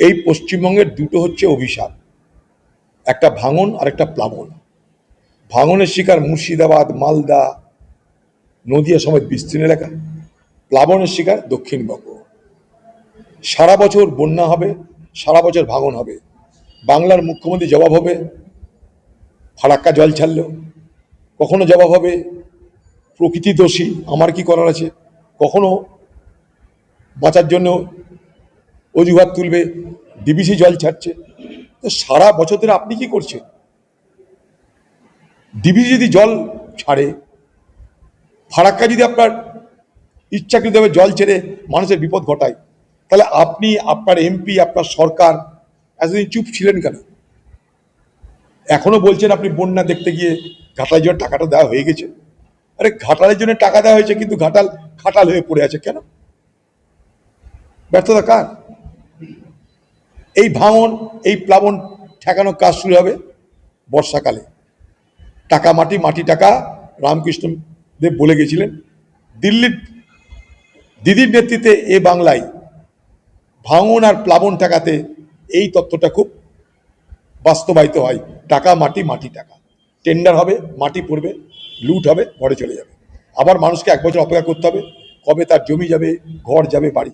এই পশ্চিমবঙ্গের দুটো হচ্ছে অভিশাপ। একটা ভাঙন আর একটা প্লাবন। ভাঙনের শিকার মুর্শিদাবাদ, মালদা, নদিয়া সমেত বিস্তীর্ণ এলাকা। প্লাবনের শিকার দক্ষিণবঙ্গ। সারা বছর বন্যা হবে, সারা বছর ভাঙন হবে। বাংলার মুখ্যমন্ত্রী জবাব হবে, ফারাক্কা জল ছাড়ল। কখনো জবাব হবে, প্রকৃতি দোষী, আমার কি করার আছে? কখনো বাঁচার জন্য অজুহাত তুলবে ডিবিসি জল ছাড়ছে। তো সারা বছর ধরে আপনি কি করছেন? ডিবিসি যদি জল ছাড়ে, ফারাক্কা যদি আপনার ইচ্ছাকৃতভাবে জল ছেড়ে মানুষের বিপদ ঘটায়, তাহলে আপনি, আপনার এমপি আপনার সরকার এতদিন চুপ ছিলেন কেন? এখনও বলছেন আপনি বন্যা দেখতে গিয়ে ঘাটালের জন্য টাকাটা দেওয়া হয়ে গেছে। আরে ঘাটালের জন্য টাকা দেওয়া হয়েছে, কিন্তু ঘাটাল খাটাল হয়ে পড়ে আছে কেন? ব্যর্থতা কার? এই ভাঙন, এই প্লাবন ঠেকানোর কাজ শুরু হবে বর্ষাকালে। টাকা মাটি মাটি টাকা রামকৃষ্ণ দেব বলে গেছিলেন। দিল্লির দিদির নেতৃত্বে এ বাংলায় ভাঙন আর প্লাবন ঠেকাতে এই তত্ত্বটা খুব বাস্তবায়িত হয়। টাকা, মাটি মাটি টাকা। টেন্ডার হবে, মাটি পড়বে, লুট হবে, ঘরে চলে যাবে। আবার মানুষকে এক বছর অপেক্ষা করতে হবে, কবে তার জমি যাবে, ঘর যাবে, বাড়ি।